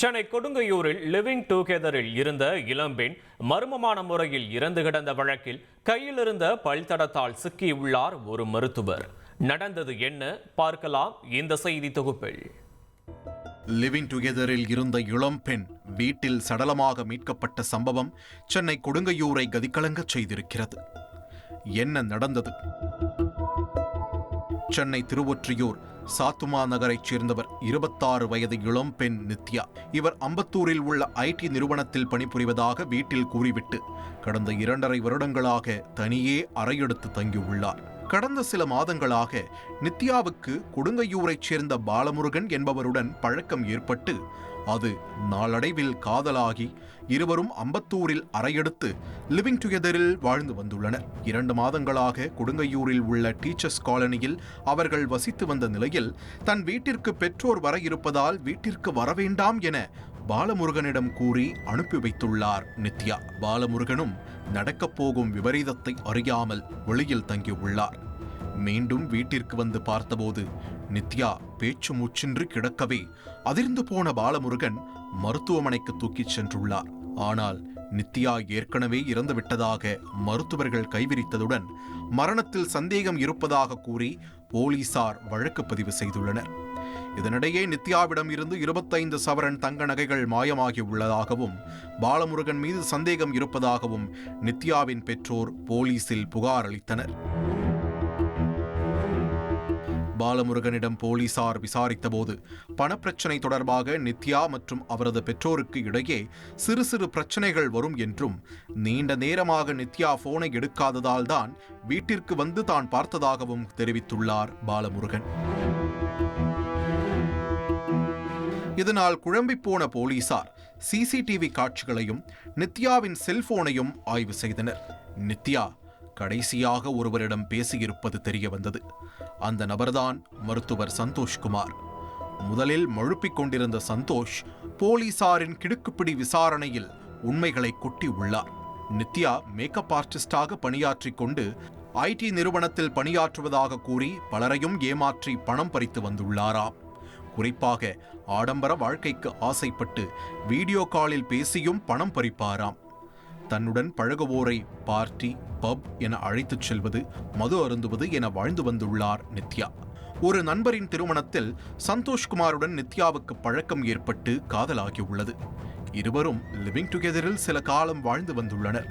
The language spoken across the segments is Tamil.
சென்னை கொடுங்கையூரில் லிவிங் டுகெதரில் இருந்த இளம்பெண் மர்மமான முறையில் இறந்து கிடந்த வழக்கில் கையில் இருந்த பல்தடத்தால் சிக்கியுள்ளார் ஒரு மருத்துவர். நடந்தது என்ன? பார்க்கலாம் இந்த செய்தி தொகுப்பில். லிவிங் டுகெதரில் இருந்த இளம்பெண் வீட்டில் சடலமாக மீட்கப்பட்ட சம்பவம் சென்னை கொடுங்கையூரை கதிகலங்க செய்திருக்கிறது. என்ன நடந்தது? சென்னை திருவொற்றியூர் சாத்துமா நகரைச் சேர்ந்தவர் இருபத்தாறு வயது இளம் பெண் நித்யா. இவர் அம்பத்தூரில் உள்ள ஐடி நிறுவனத்தில் பணிபுரிவதாக வீட்டில் கூறிவிட்டு கடந்த இரண்டரை வருடங்களாக தனியே அறையெடுத்து தங்கியுள்ளார். கடந்த சில மாதங்களாக நித்யாவுக்கு கொடுங்கையூரைச் சேர்ந்த பாலமுருகன் என்பவருடன் பழக்கம் ஏற்பட்டு அது நாளடைவில் காதலாகி இருவரும் அம்பத்தூரில் அறையெடுத்து லிவிங் டுகெதரில் வாழ்ந்து வந்துள்ளனர். இரண்டு மாதங்களாக கொடுங்கையூரில் உள்ள டீச்சர்ஸ் காலனியில் அவர்கள் வசித்து வந்த நிலையில் தன் வீட்டிற்கு பெற்றோர் வர இருப்பதால் வீட்டிற்கு வரவேண்டாம் என பாலமுருகனிடம் கூறி அனுப்பி வைத்துள்ளார் நித்யா. பாலமுருகனும் நடக்கப் போகும் விபரீதத்தை அறியாமல் வெளியில் தங்கியுள்ளார். மீண்டும் வீட்டிற்கு வந்து பார்த்தபோது நித்யா பேச்சு மூச்சின்றி கிடக்கவே அதிர்ந்து போன பாலமுருகன் மருத்துவமனைக்கு தூக்கிச் சென்றுள்ளார். ஆனால் நித்யா ஏற்கனவே இறந்துவிட்டதாக மருத்துவர்கள் கைவிரித்ததுடன் மரணத்தில் சந்தேகம் இருப்பதாக கூறி போலீசார் வழக்கு பதிவு செய்துள்ளனர். இதனிடையே நித்யாவிடம் இருந்து இருபத்தைந்து சவரன் தங்க நகைகள் மாயமாகி உள்ளதாகவும் பாலமுருகன் மீது சந்தேகம் இருப்பதாகவும் நித்யாவின் பெற்றோர் போலீசில் புகார் அளித்தனர். பாலமுருகனிடம் போலீசார் விசாரித்தபோது பணப்பிரச்சனை தொடர்பாக நித்யா மற்றும் அவரது பெற்றோருக்கு இடையே சிறு சிறு பிரச்சனைகள் வரும் என்றும் நீண்ட நேரமாக நித்யா போனை எடுக்காததால் தான் வீட்டிற்கு வந்து தான் பார்த்ததாகவும் தெரிவித்துள்ளார் பாலமுருகன். இதனால் குழம்பிப்போன போலீசார் சிசிடிவி காட்சிகளையும் நித்யாவின் செல்போனையும் ஆய்வு செய்தனர். நித்யா கடைசியாக ஒருவரிடம் பேசியிருப்பது தெரிய வந்தது அந்த நபர்தான் மருத்துவர் சந்தோஷ்குமார். முதலில் மழுப்பிக் கொண்டிருந்த சந்தோஷ் போலீசாரின் கிடுக்குப்பிடி விசாரணையில் உண்மைகளை கொட்டி உள்ளார். நித்யா மேக்கப் ஆர்டிஸ்டாக பணியாற்றிக் கொண்டு ஐடி நிறுவனத்தில் பணியாற்றுவதாக கூறி பலரையும் ஏமாற்றி பணம் பறித்து வந்துள்ளாராம். குறிப்பாக ஆடம்பர வாழ்க்கைக்கு ஆசைப்பட்டு வீடியோ காலில் பேசியும் பணம் பறிப்பாராம். தன்னுடன் பழகுவோரை பார்ட்டி பப் என அழைத்துச் செல்வது மது அருந்துவது என வாழ்ந்து வந்துள்ளார் நித்யா. ஒரு நண்பரின் திருமணத்தில் சந்தோஷ்குமாருடன் நித்யாவுக்கு பழக்கம் ஏற்பட்டு காதலாகியுள்ளது. இருவரும் லிவிங் டுகெதரில் சில காலம் வாழ்ந்து வந்துள்ளனர்.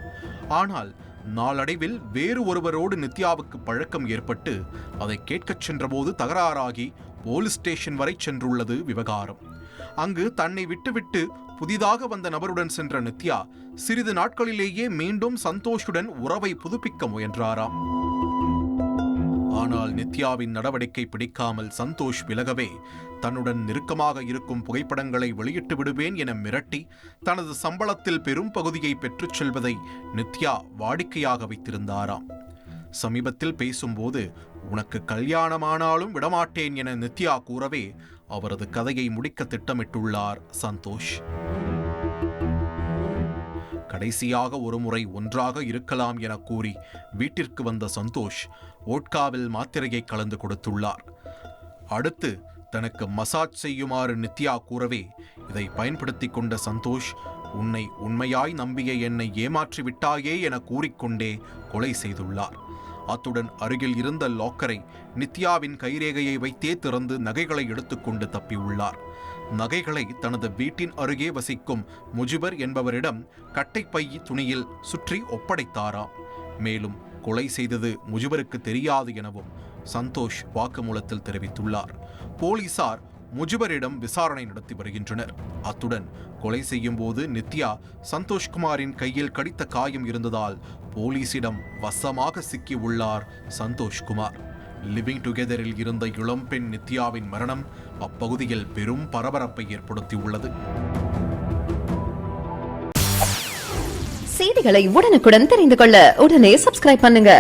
ஆனால் நாளடைவில் வேறு ஒருவரோடு நித்யாவுக்கு பழக்கம் ஏற்பட்டு அதை கேட்கச் சென்றபோது தகராறாகி போலீஸ் ஸ்டேஷன் வரை சென்றுள்ளது விவகாரம். அங்கு தன்னை விட்டுவிட்டு புதிதாக வந்த நபருடன் சென்ற நித்யா சிறிது நாட்களிலேயே மீண்டும் சந்தோஷுடன் உறவை புதுப்பிக்க முயன்றாராம். ஆனால் நித்யாவின் நடவடிக்கை பிடிக்காமல் சந்தோஷ் விலகவே தன்னுடன் நெருக்கமாக இருக்கும் புகைப்படங்களை வெளியிட்டு விடுவேன் என மிரட்டி தனது சம்பளத்தில் பெரும் பகுதியை பெற்றுச் செல்வதை நித்யா வாடிக்கையாக வைத்திருந்தாராம். சமீபத்தில் பேசும்போது உனக்கு கல்யாணமானாலும் விடமாட்டேன் என நித்யா கூறவே அவரது கதையை முடிக்க திட்டமிட்டுள்ளார் சந்தோஷ். கடைசியாக ஒருமுறை ஒன்றாக இருக்கலாம் என கூறி வீட்டிற்கு வந்த சந்தோஷ் ஓட்காவில் மாத்திரையை கலந்து கொடுத்துள்ளார். அடுத்து தனக்கு மசாஜ் செய்யுமாறு நித்யா கூறவே இதை பயன்படுத்தி கொண்ட சந்தோஷ் உன்னை உண்மையாய் நம்பிய என்னை ஏமாற்றி விட்டாயே என கூறிக்கொண்டே கொலை செய்துள்ளார். அத்துடன் அருகில் இருந்த லாக்கரை நித்யாவின் கைரேகையை வைத்தே திறந்து நகைகளை எடுத்துக்கொண்டு தப்பியுள்ளார். நகைகளை தனது வீட்டின் அருகே வசிக்கும் முஜிபர் என்பவரிடம் கட்டைப்பை துணியில் சுற்றி ஒப்படைத்தாராம் மேலும் கொலை செய்தது முஜிபருக்கு தெரியாது எனவும் சந்தோஷ் வாக்குமூலத்தில் தெரிவித்துள்ளார். போலீசார் முஜிபரிடம் விசாரணை நடத்தி வருகின்றனர். அத்துடன் கொலை செய்யும் போது நித்யா சந்தோஷ்குமாரின் கையில் கடித்த காயம் இருந்ததால் போலீசிடம் வசமாக சிக்கி உள்ளார் சந்தோஷ்குமார் லிவிங் டுகெதரில் இருந்த இளம்பெண் நித்யாவின் மரணம் அப்பகுதியில் பெரும் பரபரப்பை ஏற்படுத்தியுள்ளது. செய்திகளை உடனுக்குடன் தெரிந்து கொள்ள உடனே சப்ஸ்கிரைப் பண்ணுங்க.